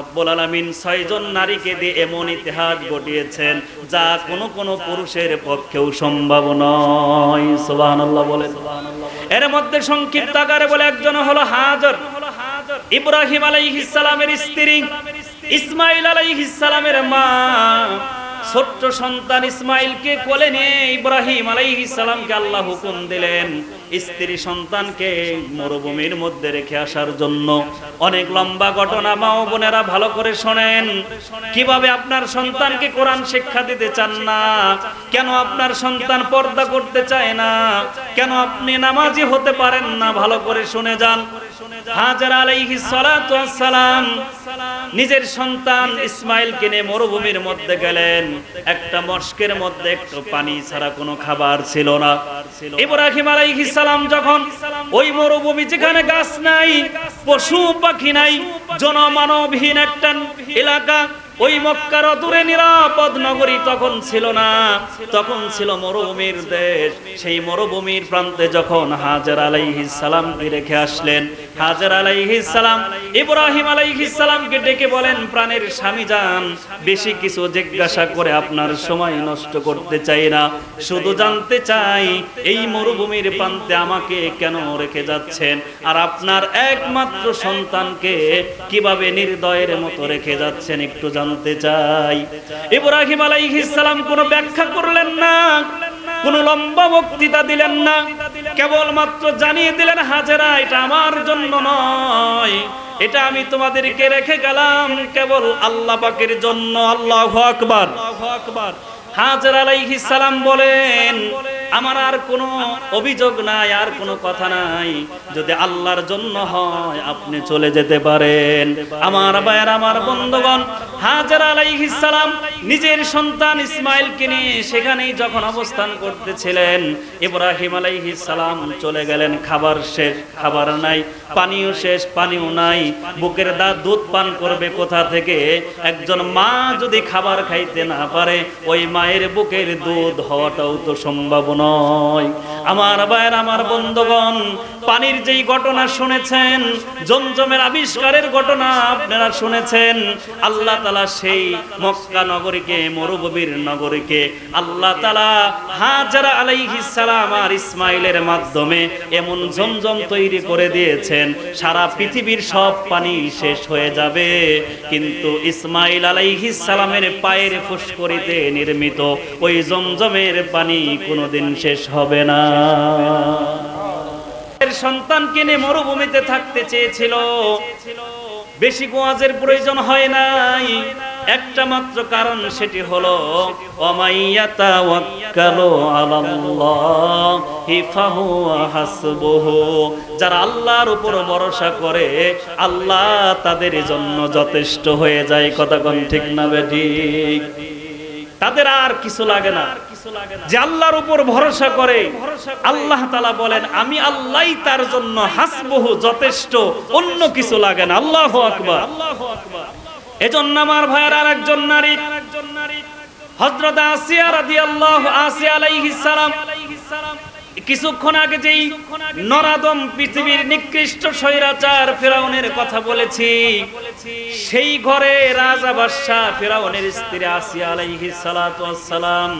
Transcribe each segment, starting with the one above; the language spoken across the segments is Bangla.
রব্বুল আলামিন ছয়জন নারীকে দিয়ে এমন ইতিহাস ঘটিয়েছেন যা কোনো কোনো পুরুষের পক্ষেও সম্ভব নয়। সুবহানাল্লাহ বলে এর মধ্যে সংক্ষিপ্ত আকারে বলে একজন হলো হাজর ইব্রাহিম আলাইহিস সালামের স্ত্রী, ইসমাইল আলাইহিস সালামের মা। ছোট্ট সন্তান ইসমাইলকে কোলে নিয়ে ইব্রাহিম আলাইহিস সালামকে আল্লাহ হুকুম দিলেন, স্ত্রী সন্তানকে মরুভূমির মধ্যে রেখে আসার জন্য। অনেক লম্বা ঘটনা, মা ও বোনেরা ভালো করে শোনেন। কীভাবে আপনার সন্তানকে কোরআন শিক্ষা দিতে চান না? কেন আপনার সন্তান পর্দা করতে চায় না? কেন আপনি নামাজি হতে পারেন না? ভালো করে শুনে যান। হাজার আলাইহি সালাতু সালাম নিজের সন্তান ইসমাইল কিনে মরুভূমির মধ্যে গেলেন। একটা মস্কের মধ্যে একটু পানি ছাড়া কোনো খাবার ছিল না। ইব্রাহিম আলাইহিস সালাম যখন ওই মরুভূমি যেখানে গাছ নাই পশু পাখি নাই জনমানবহীন একটা এলাকা ওই মক্কার দূরে নিরাপদ নগরী তখন ছিল না। তখন ছিল মরুভূমির দেশ। সেই মরুভূমির প্রান্তে যখন হাজার আলাইহিস সালামকে রেখে আসলেন হাজার আলাইহিস সালাম, ইব্রাহিম আলাইহিস সালামকে ডেকে বলেন, প্রাণের স্বামী যান, বেশি কিছু জিজ্ঞাসা করে আপনার সময় নষ্ট করতে চাই না। শুধু জানতে চাই, এই মরুভূমির প্রান্তে আমাকে কেন রেখে যাচ্ছেন? আর আপনার একমাত্র সন্তানকে কীভাবে নির্দয়ের মতো রেখে যাচ্ছেন একটু জানতে চাই। ইব্রাহিম আলাইহিস সালাম কোনো ব্যাখ্যা করলেন না। কোন লম্বা বক্তৃতা দিলেন না। কেবলমাত্র জানিয়ে দিলেন, হাজেরা, এটা আমার জন্য নয়। এটা আমি তোমাদেরকে রেখে গেলাম কেবল আল্লাহ পাকের জন্য। আল্লাহ আকবার। আকবার হাজার আলাইহিস সালাম বলেন আমার আর কোনো অভিযোগ নাই, আর কোনো কথা নাই। যদি আল্লাহর জন্য হয়, আপনি চলে যেতে পারেন। আমার ভাইয়ের, আমার বন্ধুগণ, হাজার আলাইহিস সালাম নিজের সন্তান ইসমাইলকে নিয়ে সেখানেই যখন অবস্থান করতেছিলেন, ইব্রাহিম আলাইহিস সালাম চলে গেলেন। খাবার শেষ, খাবার নাই, পানিও শেষ, পানিও নাই। বুকের দা দুধ পান করবে কোথা থেকে? একজন মা যদি খাবার খাইতে না পারে, ওই মায়ের বুকের দুধ হওয়াটাও তো সম্ভব নয়। আমার ভাইয়ের, আমার বন্ধুগণ, পানির যেই ঘটনা শুনেছেন, জমজমের আবিষ্কারের ঘটনা আপনারা শুনেছেন, আল্লাহ তালা সেই মক্কা নগরীকে, মরুভূমির নগরীকে আল্লাহ তালা হাজারা সালাম আর ইসমাইলের মাধ্যমে এমন জমজম তৈরি করে দিয়েছেন, সারা পৃথিবীর সব পানি শেষ হয়ে যাবে। কিন্তু ইসমাইল সালামের পায়ের ফুসকরিতে নির্মিত ওই জমজমের পানি কোনোদিন শেষ হবে না। এর সন্তানকে মরুভূমিতে থাকতে চেয়েছিল। বেশি গোয়াজের প্রয়োজন হয় নাই। একটা মাত্র কারণ সেটি হলো যারা আল্লাহর উপর ভরসা করে, আল্লাহ তাদের জন্য যথেষ্ট হয়ে যায়। কথা কোন ঠিক না বেঠিক তাদের আর কিছু লাগে না। যে আল্লাহর উপর ভরসা করে, আল্লাহ তালা বলেন, আমি আল্লাহ তার জন্য হাসবহু যথেষ্ট, অন্য কিছু লাগে না। আল্লাহ আকবার। এজন্য আমার ভাইয়ের আর একজন নারী হজরত আসিয়া রাদি আল্লাহ আসিয়া আলাইহিস সালাম কিছুক্ষণ আগে যেই নরাদম পৃথিবীর নিকৃষ্ট স্বৈরাচার ফেরাউনের কথা বলেছি, সেই ঘরে রাজা বাদশাহ ফেরাউনের স্ত্রী আসিয়া আলাইহিস সালাতু সালাম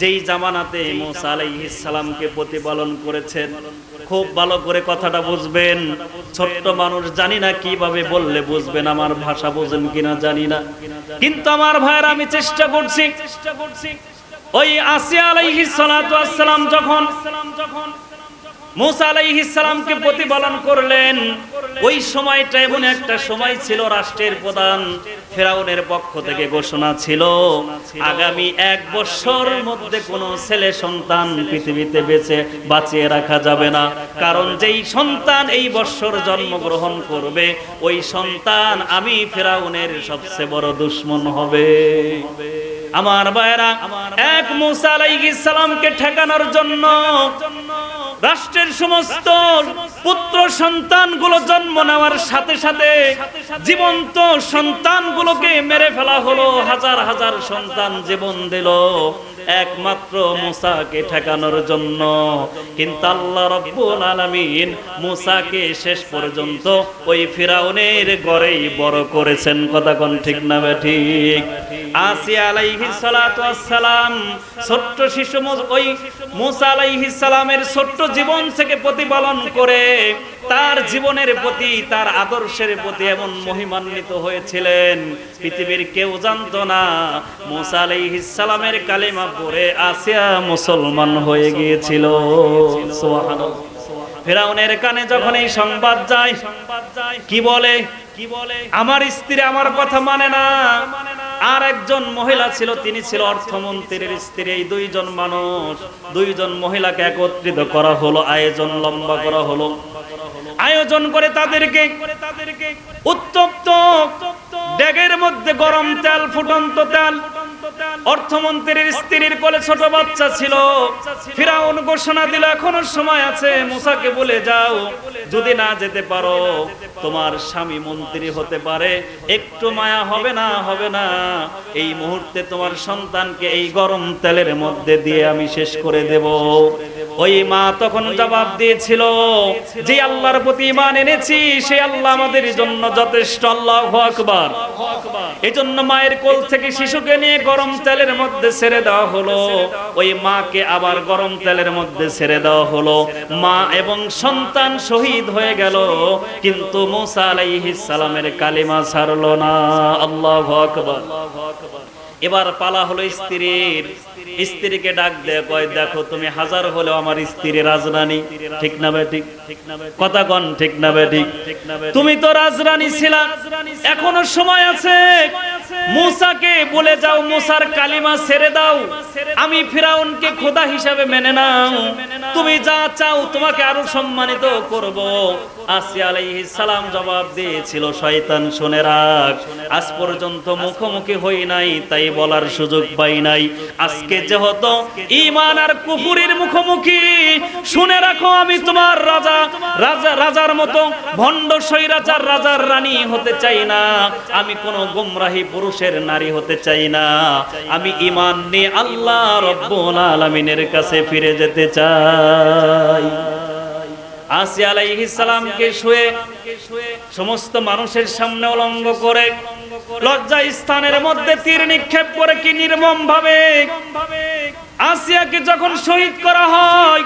যেই জামানাতে মুসা আলাইহিস সালামকে প্রতিপালন করেছেন। খুব ভালো করে কথাটা বুঝবেন। ছোট্ট মানুষ জানি না কীভাবে বললে বুঝবেন, আমার ভাষা বুঝেন কিনা জানি না। কিন্তু আমার ভাইয়ের আমি চেষ্টা করছি চেষ্টা করছি। ওই আসিয়া আলাইহিস সালাতু আসসালাম যখন মুসা আলাইহিস সালামকে প্রতিপালন করলেন, ওই সময়টা এমন একটা সময় ছিল রাষ্ট্রের প্রধান ফেরাউনের পক্ষ থেকে ঘোষণা ছিল, আগামী এক বছর মধ্যে কোনো ছেলে সন্তান পৃথিবীতে বেঁচে বাঁচিয়ে রাখা যাবে না। কারণ যেই সন্তান এই বছর জন্মগ্রহণ করবে, ওই সন্তান আমি ফেরাউনের সবচেয়ে বড় দুশ্মন হবে। আমার বায়রা এক মুসা আলাইহিস সালামকে ঠেকানোর জন্য রাষ্ট্রের সমস্ত পুত্র সন্তানগুলো জন্ম নেওয়ার সাথে সাথে জীবন্ত সন্তানগুলোকে মেরে ফেলা হলো, হাজার হাজার সন্তান জীবন দিল। একমাত্র মুসাকে ঠেকানোর জন্য। কিন্তু আল্লাহ রব্বুল আলামিন মুসাকে শেষ পর্যন্ত ওই ফিরাউনের গড়েই বড় করেছেন। কথা কোন ঠিক না ঠিক? আসিয়া আলাইহিস ওয়াসসালাম, ছোট্ট শিশু ওই মুসা আলাইহিস সালামের ছোট্ট জীবন থেকে প্রতিপালন করে তার জীবনের প্রতি, তার আদর্শের প্রতি এমন মহিমান্বিত হয়েছিলেন। পৃথিবীর কেউ জানতো না, মুসা সালামের কালেমা পড়ে আসিয়া মুসলমান হয়ে গিয়েছিল। ফেরাউনের কানে যখন এই সংবাদ যায়, কি বলে? কি বলে আমার স্ত্রী আমার কথা মানে না। আর একজন মহিলা ছিল, তিনি ছিল অর্থমন্ত্রীর স্ত্রী। এই দুইজন মানুষ, দুইজন মহিলাকে একত্রিত করা হলো, আয়োজন লম্বা করা হলো। আয়োজন করে তাদেরকে উত্তপ্ত ডেগের মধ্যে গরম তেল, ফুটন্ত তেল অর্থমন্ত্রীর স্ত্রীর কোলে ছোট বাচ্চা ছিল। ফিরাউন ঘোষণা দিল, এখনও সময় আছে, মুসাকে বলে যাও। যদি না যেতে পারো, তোমার স্বামী মন্ত্রী হতে পারে। একটু মায়া হবে না হবে না। এই মুহূর্তে তোমার সন্তানকে এই গরম তেলের মধ্যে দিয়ে আমি শেষ করে দেব। ওই মা তখন জবাব দিয়েছিল, যে আল্লাহর প্রতি ইমান এনেছি, সে আল্লাহ আমাদের জন্য যথেষ্ট, আল্লাহ আকবার। এই জন্য মায়ের কোল থেকে শিশুকে নিয়ে গরম তেলের মধ্যে ছেড়ে দেওয়া হলো। ওই মাকে আবার গরম তেলের মধ্যে ছেড়ে দেওয়া হলো। মা এবং সন্তান শহীদ হয়ে গেল। কিন্তু মুসা আলাইহিস সালামের কালিমা ছাড়লো না। আল্লাহু আকবার। এবার পালা হলো স্ত্রীর। স্ত্রীকে ডাক দেয় কয়, দেখো, তুমি হাজার হলেও আমার স্ত্রী রাজরানী। ঠিক না বে ঠিক? কথা কন, ঠিক না বে ঠিক? তুমি তো রাজরানী ছিলা। এখনও সময় আছে। মুসাকে বলে যাও, মুসার কালিমা ছেড়ে দাও। আমি ফিরাউনকে খোদা হিসাবে মেনে নাও। তুমি যা চাও তোমাকে আরও সম্মানিত করব। আসিয়া আলাইহিস সালাম জবাব দিয়েছিল, শয়তান, শুনে রাখ। আজ পর্যন্ত মুখোমুখি হই নাই, তাই বলার সুযোগ পাই নাই। আজকে যেহেতু ঈমান আর কুফুরির মুখোমুখি, শুনে রাখো আমি তোমার রাজা রাজা, রাজার মতো ভণ্ড স্বৈরাচার রাজার রানী হতে চাই না। আমি কোন গুমরাহী পুরুষের নারী হতে চাই না। আমি ঈমান নিয়ে আল্লাহ রব্বুল আলামিনের কাছে ফিরে যেতে চাই। আসি আলাইহিস সালামকে শুয়ে সমস্ত মানুষের সামনে অলঙ্গ করে লজ্জা স্থানের মধ্যে তীর নিক্ষেপ করে কি নির্মম ভাবে আসিয়াকে যখন শহীদ করা হয়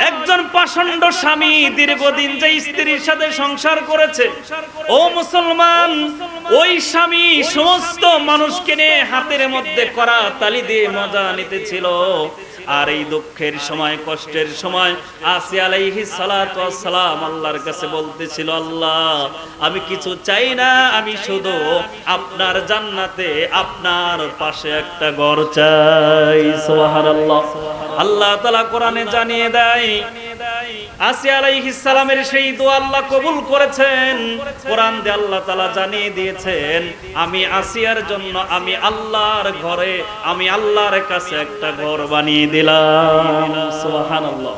একজন পাষণ্ড স্বামী দীর্ঘদিন যে স্ত্রীর সাথে সংসার করেছে ও মুসলমান ওই স্বামী সমস্ত মানুষকে নিয়ে হাতের মধ্যে করা তালি দিয়ে মজা নিতেছিল। আর এই দুঃখের সময়, কষ্টের সময় আসি আলাইহি সালাম আল্লাহর কাছে বলতেছিল, আল্লাহ, আমি কিছু চাই না, আমি শুধু আপনার জান্নাতে আপনার পাশে একটা ঘর চাই। সুবহানাল্লাহ। আল্লাহ তাআলা কোরআনে জানিয়ে দেয় আসিয়া আলাইহিস সালামের সেই দোয়া আল্লাহ কবুল করেছেন। কোরআন দিয়ে আল্লাহ তাআলা জানিয়ে দিয়েছেন আমি আসিয়ার জন্য আমি আল্লাহর ঘরে আমি আল্লাহর কাছে একটা ঘর বানিয়ে দিলাম। সুবহানাল্লাহ।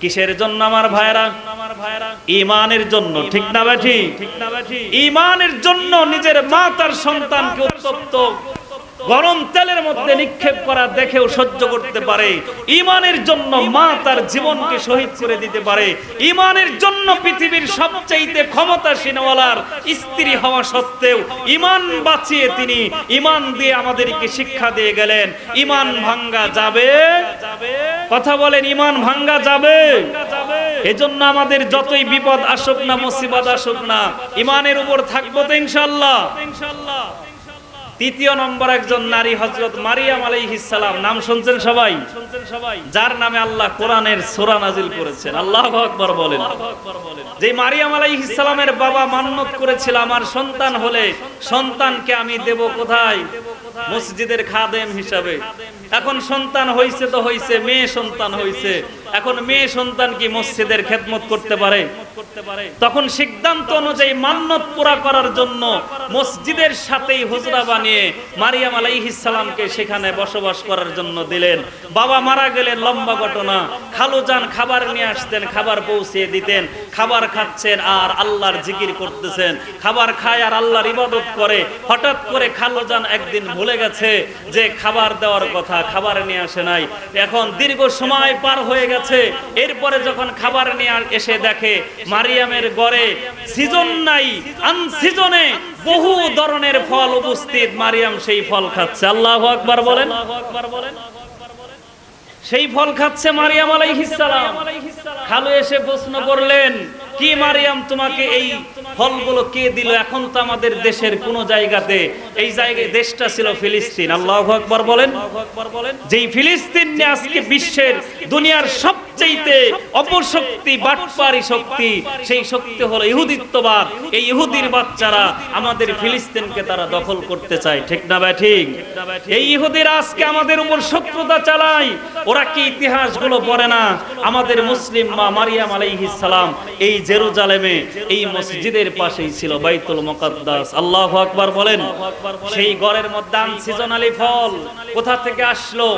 কিসের জন্য আমার ভাইরা আমার ভাইরা ইমানের জন্য ঠিক না ব্যাঠি ঠিক? না ব্যাঠি ইমানের জন্য নিজের মা তার সন্তানকে উত্তপ্ত। গরম তেলের মধ্যে নিক্ষেপ করা দেখেও সহ্য করতে পারে। ইমানের জন্য মা তার জীবনকে শহীদ করে দিতে পারে। ইমানের জন্য পৃথিবীর সবচাইতে ক্ষমতাসীনওয়ালার স্ত্রী হওয়া সত্ত্বেও ইমান বাঁচিয়ে তিনি ইমান দিয়ে আমাদেরকে শিক্ষা দিয়ে গেলেন, ইমান ভাঙ্গা যাবে। কথা বলেন, ইমান ভাঙ্গা যাবে। এজন্য আমাদের যতই বিপদ আসুক না, মুসিবত আসুক না, ইমানের উপর থাকব তো ইনশাল্লাহ ইনশাল্লাহ তৃতীয় নম্বর একজন নারী হজরত মারিয়াম আলাইহিস সালাম। নাম শুনছেন সবাই? শুনছেন সবাই যার নামে আল্লাহ কোরআনের সোরা নাজিল করেছেন। আল্লাহ আকবার বলেন। যে মারিয়াম আলাইহিস সালামের বাবা মান্নত করেছিল, আমার সন্তান হলে সন্তানকে আমি দেব কোথায়? মসজিদের খাদেম হিসাবে। এখন সন্তান হইছে তো হইছে, মেয়ে সন্তান হইছে। এখন মেয়ে সন্তান কি মসজিদের খেদমত করতে পারে? তখন সিদ্ধান্ত অনুযায়ী মান্নত পুরা করার জন্য মসজিদের সাথেই হুজরা বানিয়ে মারিয়াম আলাইহিস সালামকে সেখানে বসবাস করার জন্য দিলেন। বাবা মারা গেলেন, লম্বা ঘটনা। খালু যান খাবার নিয়ে আসতেন, খাবার পৌঁছিয়ে দিতেন। খাবার খাচ্ছেন আর আল্লাহর জিকির করতেছেন। খাবার খায় আর আল্লাহর ইবাদত করে। হঠাৎ করে খালু যান একদিন ভুলে গেছে যে খাবার দেওয়ার কথা, খাবার নিয়ে আসে নাই। এখন দীর্ঘ সময় পার হয়ে গেছে। এরপরে যখন খাবার নিয়ে এসে দেখে মারিয়ামের গড়ে সিজন নাই আনসিজনে বহু ধরনের ফল উপস্থিত মারিয়াম সেই ফল খাচ্ছে। আল্লাহ আকবার বলেন। সেই ফল খাচ্ছে মারিয়াম আলাইহিস সালাম। খালু এসে প্রশ্ন করলেন কি মারিয়াম তোমাকে এই ফলগুলো কে দিল? এখন তো আমাদের দেশের কোন জায়গাতে এই জায়গায় দেশটা ছিল ফিলিস্তিন। আল্লাহু আকবার বলেন যেই ফিলিস্তিন নিয়ে আজকে বিশ্বের দুনিয়ার সবচেয়ে অপশক্তি বাটপারি শক্তি সেই শক্তি হলো ইহুদিত্ববাদ। এই ইহুদির বাচ্চারা আমাদের ফিলিস্তিনকে তারা দখল করতে চায় ঠিক না ভাই ঠিক? এই ইহুদিরা আজকে আমাদের উপর শত্রুতা চালায়। ওরা কি ইতিহাসগুলো পড়ে না? আমাদের মুসলিম মা মারিয়াম আলাইহিস সালাম এই জেরুজালেমে এই মসজিদের পাশেই ছিল বাইতুল মুকাদ্দাস। আল্লাহু আকবার বলেন, সেই ঘরের মধ্যে সিজনালি ফল কোথা থেকে আসলো?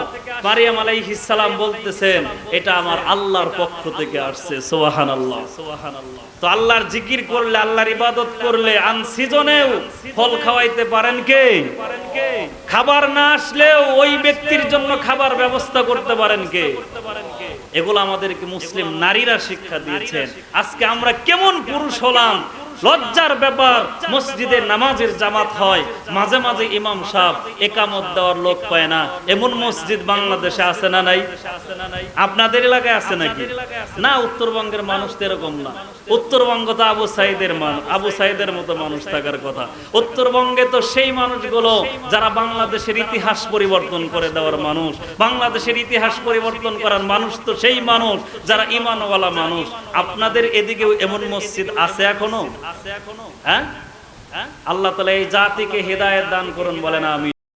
মারিয়াম আলাইহিস সালাম বলতেছেন, এটা আমার আল্লাহর পক্ষ থেকে আসছে, সুবহানাল্লাহ। সুবহানাল্লাহ তো আল্লাহর জিকির করলে, আল্লাহর ইবাদত করলে আন সিজনেও ফল খাওয়াইতে পারেন কে? খাবার না আসলেও ওই ব্যক্তির জন্য খাবার ব্যবস্থা করতে পারেন কে? এগুলো আমাদেরকে মুসলিম নারীরা শিক্ষা দিয়েছেন। আজকে আমরা কেমন পুরুষ হলাম? লজ্জার ব্যাপার, মসজিদে নামাজের জামাত হয়, মাঝে মাঝে ইমাম সাহেব একামত দেওয়ার লোক পায় না। এমন মসজিদ বাংলাদেশে আছে না নাই? আপনাদের এলাকায় আছে নাকি? না, উত্তরবঙ্গের মানুষ তো এরকম না। উত্তরবঙ্গ তো আবু সাইদের মান আবু সাইদের মতো মানুষ থাকার কথা। উত্তরবঙ্গে তো সেই মানুষগুলো যারা বাংলাদেশের ইতিহাস পরিবর্তন করে দেওয়ার মানুষ। বাংলাদেশের ইতিহাস পরিবর্তন করার মানুষ তো সেই মানুষ, যারা ইমানওয়ালা মানুষ। আপনাদের এদিকেও এমন মসজিদ আছে এখনও? এখনও হ্যাঁ? আল্লাহ তালা এই জাতিকে হেদায়ত দান করুন বলেন আমি